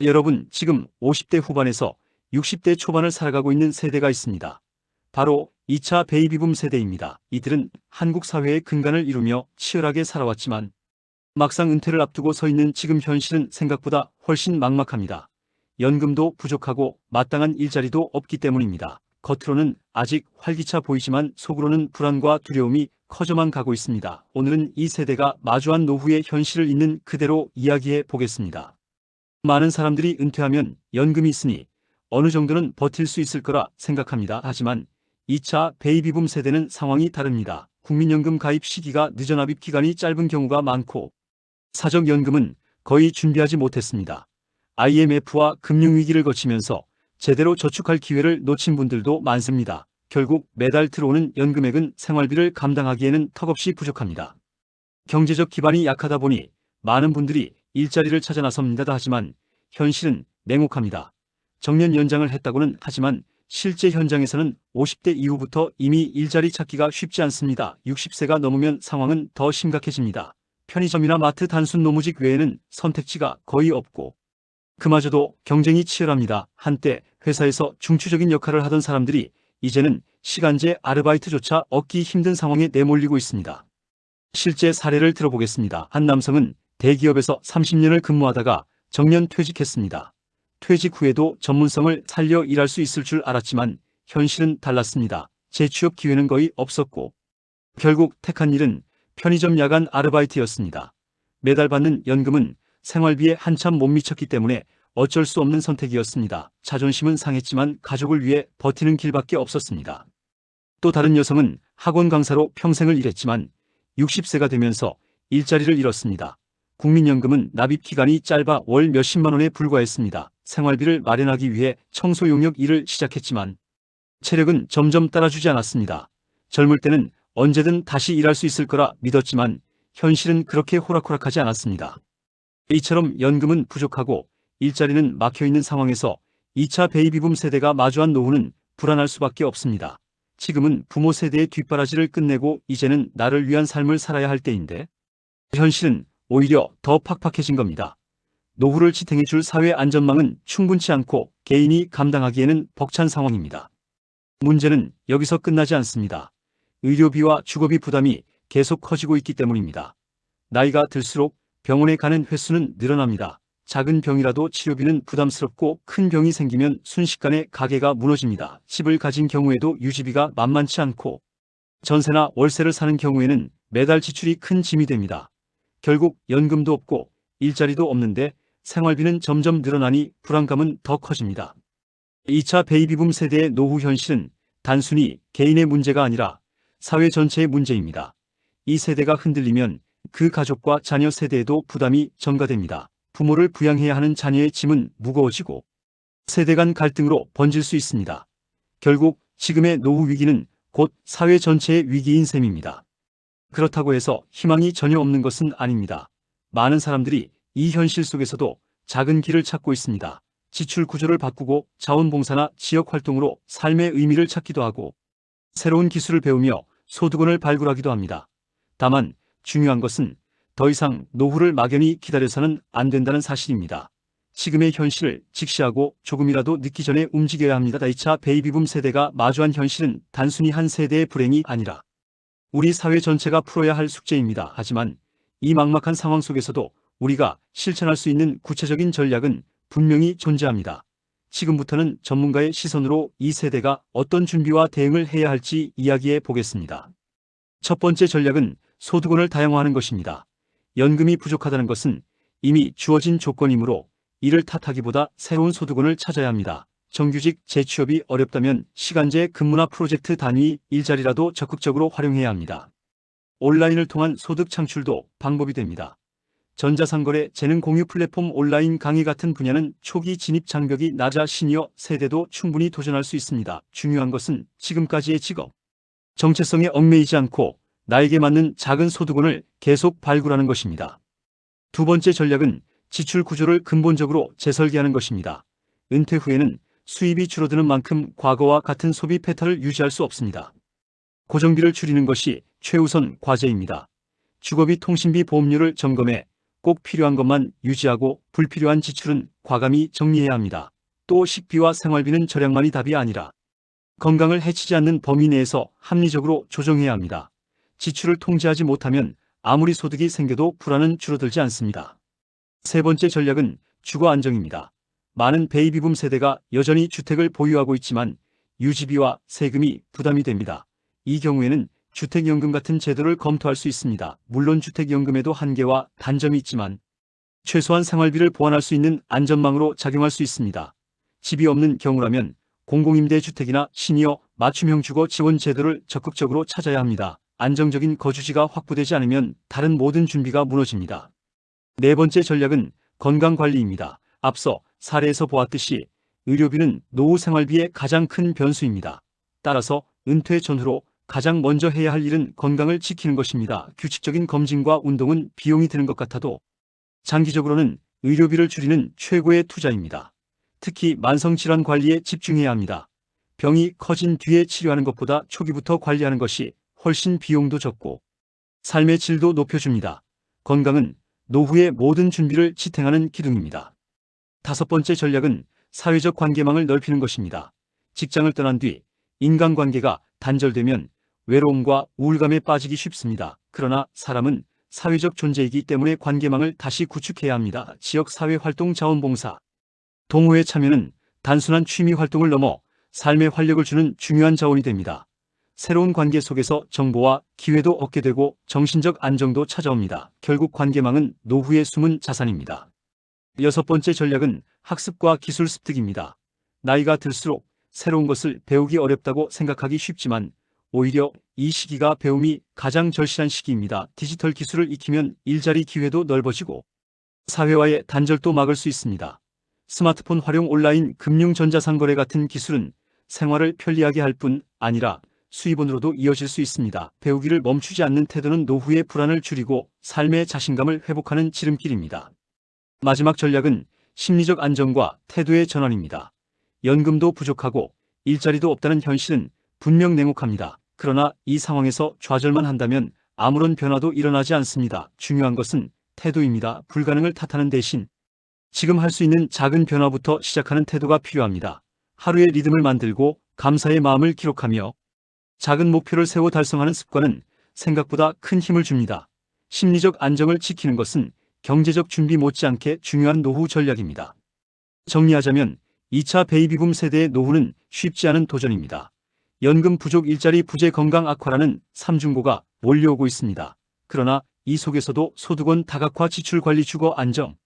여러분, 지금 50대 후반에서 60대 초반을 살아가고 있는 세대가 있습니다. 바로 2차 베이비붐 세대입니다. 이들은 한국 사회의 근간을 이루며 치열하게 살아왔지만 막상 은퇴를 앞두고 서 있는 지금 현실은 생각보다 훨씬 막막합니다. 연금도 부족하고 마땅한 일자리도 없기 때문입니다. 겉으로는 아직 활기차 보이지만 속으로는 불안과 두려움이 커져만 가고 있습니다. 오늘은 이 세대가 마주한 노후의 현실을 있는 그대로 이야기해 보겠습니다. 많은 사람들이 은퇴하면 연금이 있으니 어느 정도는 버틸 수 있을 거라 생각합니다. 하지만 2차 베이비붐 세대는 상황이 다릅니다. 국민연금 가입 시기가 늦어 납입 기간이 짧은 경우가 많고 사적연금은 거의 준비하지 못했습니다. IMF와 금융위기를 거치면서 제대로 저축할 기회를 놓친 분들도 많습니다. 결국 매달 들어오는 연금액은 생활비를 감당하기에는 턱없이 부족합니다. 경제적 기반이 약하다 보니 많은 분들이 일자리를 찾아 나섭니다. 하지만 현실은 냉혹합니다. 정년 연장을 했다고는 하지만 실제 현장에서는 50대 이후부터 이미 일자리 찾기가 쉽지 않습니다. 60세가 넘으면 상황은 더 심각해집니다. 편의점이나 마트 단순 노무직 외에는 선택지가 거의 없고 그마저도 경쟁이 치열합니다. 한때 회사에서 중추적인 역할을 하던 사람들이 이제는 시간제 아르바이트조차 얻기 힘든 상황에 내몰리고 있습니다. 실제 사례를 들어보겠습니다. 한 남성은 대기업에서 30년을 근무하다가 정년 퇴직했습니다. 퇴직 후에도 전문성을 살려 일할 수 있을 줄 알았지만 현실은 달랐습니다. 재취업 기회는 거의 없었고 결국 택한 일은 편의점 야간 아르바이트였습니다. 매달 받는 연금은 생활비에 한참 못 미쳤기 때문에 어쩔 수 없는 선택이었습니다. 자존심은 상했지만 가족을 위해 버티는 길밖에 없었습니다. 또 다른 여성은 학원 강사로 평생을 일했지만 60세가 되면서 일자리를 잃었습니다. 국민연금은 납입 기간이 짧아 월 몇십만 원에 불과했습니다. 생활비를 마련하기 위해 청소 용역 일을 시작했지만 체력은 점점 따라주지 않았습니다. 젊을 때는 언제든 다시 일할 수 있을 거라 믿었지만 현실은 그렇게 호락호락하지 않았습니다. 이처럼 연금은 부족하고 일자리는 막혀있는 상황에서 2차 베이비붐 세대가 마주한 노후는 불안할 수밖에 없습니다. 지금은 부모 세대의 뒷바라지를 끝내고 이제는 나를 위한 삶을 살아야 할 때인데 현실은 오히려 더 팍팍해진 겁니다. 노후를 지탱해줄 사회 안전망은 충분치 않고 개인이 감당하기에는 벅찬 상황입니다. 문제는 여기서 끝나지 않습니다. 의료비와 주거비 부담이 계속 커지고 있기 때문입니다. 나이가 들수록 병원에 가는 횟수는 늘어납니다. 작은 병이라도 치료비는 부담스럽고 큰 병이 생기면 순식간에 가게가 무너집니다. 집을 가진 경우에도 유지비가 만만치 않고 전세나 월세를 사는 경우에는 매달 지출이 큰 짐이 됩니다. 결국 연금도 없고 일자리도 없는데 생활비는 점점 늘어나니 불안감은 더 커집니다. 2차 베이비붐 세대의 노후 현실은 단순히 개인의 문제가 아니라 사회 전체의 문제입니다. 이 세대가 흔들리면 그 가족과 자녀 세대에도 부담이 전가됩니다. 부모를 부양해야 하는 자녀의 짐은 무거워지고 세대 간 갈등으로 번질 수 있습니다. 결국 지금의 노후 위기는 곧 사회 전체의 위기인 셈입니다. 그렇다고 해서 희망이 전혀 없는 것은 아닙니다. 많은 사람들이 이 현실 속에서도 작은 길을 찾고 있습니다. 지출 구조를 바꾸고 자원봉사나 지역 활동으로 삶의 의미를 찾기도 하고 새로운 기술을 배우며 소득원을 발굴하기도 합니다. 다만 중요한 것은 더 이상 노후를 막연히 기다려서는 안 된다는 사실입니다. 지금의 현실을 직시하고 조금이라도 늦기 전에 움직여야 합니다. 2차 베이비붐 세대가 마주한 현실은 단순히 한 세대의 불행이 아니라 우리 사회 전체가 풀어야 할 숙제입니다. 하지만 이 막막한 상황 속에서도 우리가 실천할 수 있는 구체적인 전략은 분명히 존재합니다. 지금부터는 전문가의 시선으로 이 세대가 어떤 준비와 대응을 해야 할지 이야기해 보겠습니다. 첫 번째 전략은 소득원을 다양화하는 것입니다. 연금이 부족하다는 것은 이미 주어진 조건이므로 이를 탓하기보다 새로운 소득원을 찾아야 합니다. 정규직 재취업이 어렵다면 시간제 근무나 프로젝트 단위 일자리라도 적극적으로 활용해야 합니다. 온라인을 통한 소득 창출도 방법이 됩니다. 전자상거래 재능 공유 플랫폼 온라인 강의 같은 분야는 초기 진입 장벽이 낮아 시니어 세대도 충분히 도전할 수 있습니다. 중요한 것은 지금까지의 직업, 정체성에 얽매이지 않고 나에게 맞는 작은 소득원을 계속 발굴하는 것입니다. 두 번째 전략은 지출 구조를 근본적으로 재설계하는 것입니다. 은퇴 후에는 수입이 줄어드는 만큼 과거와 같은 소비 패턴을 유지할 수 없습니다. 고정비를 줄이는 것이 최우선 과제입니다. 주거비 통신비 보험료를 점검해 꼭 필요한 것만 유지하고 불필요한 지출은 과감히 정리해야 합니다. 또 식비와 생활비는 절약만이 답이 아니라 건강을 해치지 않는 범위 내에서 합리적으로 조정해야 합니다. 지출을 통제하지 못하면 아무리 소득이 생겨도 불안은 줄어들지 않습니다. 세 번째 전략은 주거 안정입니다. 많은 베이비붐 세대가 여전히 주택을 보유하고 있지만 유지비와 세금이 부담이 됩니다. 이 경우에는 주택연금 같은 제도를 검토할 수 있습니다. 물론 주택연금에도 한계와 단점이 있지만 최소한 생활비를 보완할 수 있는 안전망으로 작용할 수 있습니다. 집이 없는 경우라면 공공임대주택이나 시니어 맞춤형 주거 지원 제도를 적극적으로 찾아야 합니다. 안정적인 거주지가 확보되지 않으면 다른 모든 준비가 무너집니다. 네 번째 전략은 건강관리입니다. 앞서 사례에서 보았듯이 의료비는 노후 생활비의 가장 큰 변수입니다. 따라서 은퇴 전후로 가장 먼저 해야 할 일은 건강을 지키는 것입니다. 규칙적인 검진과 운동은 비용이 드는 것 같아도 장기적으로는 의료비를 줄이는 최고의 투자입니다. 특히 만성질환 관리에 집중해야 합니다. 병이 커진 뒤에 치료하는 것보다 초기부터 관리하는 것이 훨씬 비용도 적고 삶의 질도 높여줍니다. 건강은 노후의 모든 준비를 지탱하는 기둥입니다. 다섯 번째 전략은 사회적 관계망을 넓히는 것입니다. 직장을 떠난 뒤 인간관계가 단절되면 외로움과 우울감에 빠지기 쉽습니다. 그러나 사람은 사회적 존재이기 때문에 관계망을 다시 구축해야 합니다. 지역 사회 활동 자원봉사, 동호회 참여는 단순한 취미 활동을 넘어 삶의 활력을 주는 중요한 자원이 됩니다. 새로운 관계 속에서 정보와 기회도 얻게 되고 정신적 안정도 찾아옵니다. 결국 관계망은 노후의 숨은 자산입니다. 여섯 번째 전략은 학습과 기술 습득입니다. 나이가 들수록 새로운 것을 배우기 어렵다고 생각하기 쉽지만 오히려 이 시기가 배움이 가장 절실한 시기입니다. 디지털 기술을 익히면 일자리 기회도 넓어지고 사회와의 단절도 막을 수 있습니다. 스마트폰 활용 온라인 금융 전자상거래 같은 기술은 생활을 편리하게 할 뿐 아니라 수입원으로도 이어질 수 있습니다. 배우기를 멈추지 않는 태도는 노후의 불안을 줄이고 삶의 자신감을 회복하는 지름길입니다. 마지막 전략은 심리적 안정과 태도의 전환입니다. 연금도 부족하고 일자리도 없다는 현실은 분명 냉혹합니다. 그러나 이 상황에서 좌절만 한다면 아무런 변화도 일어나지 않습니다. 중요한 것은 태도입니다. 불가능을 탓하는 대신 지금 할 수 있는 작은 변화부터 시작하는 태도가 필요합니다. 하루의 리듬을 만들고 감사의 마음을 기록하며 작은 목표를 세워 달성하는 습관은 생각보다 큰 힘을 줍니다. 심리적 안정을 지키는 것은 경제적 준비 못지않게 중요한 노후 전략입니다. 정리하자면 2차 베이비붐 세대의 노후는 쉽지 않은 도전입니다. 연금 부족 일자리 부재 건강 악화라는 삼중고가 몰려오고 있습니다. 그러나 이 속에서도 소득원 다각화 지출 관리 주거 안정,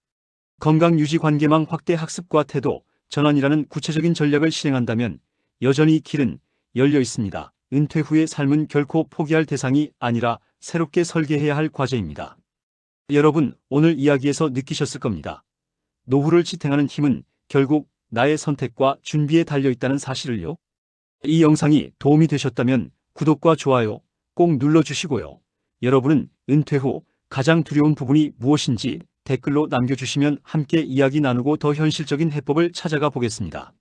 건강 유지 관계망 확대 학습과 태도, 전환이라는 구체적인 전략을 실행한다면 여전히 길은 열려 있습니다. 은퇴 후의 삶은 결코 포기할 대상이 아니라 새롭게 설계해야 할 과제입니다. 여러분, 오늘 이야기에서 느끼셨을 겁니다. 노후를 지탱하는 힘은 결국 나의 선택과 준비에 달려 있다는 사실을요. 이 영상이 도움이 되셨다면 구독과 좋아요 꼭 눌러주시고요. 여러분은 은퇴 후 가장 두려운 부분이 무엇인지 댓글로 남겨주시면 함께 이야기 나누고 더 현실적인 해법을 찾아가 보겠습니다.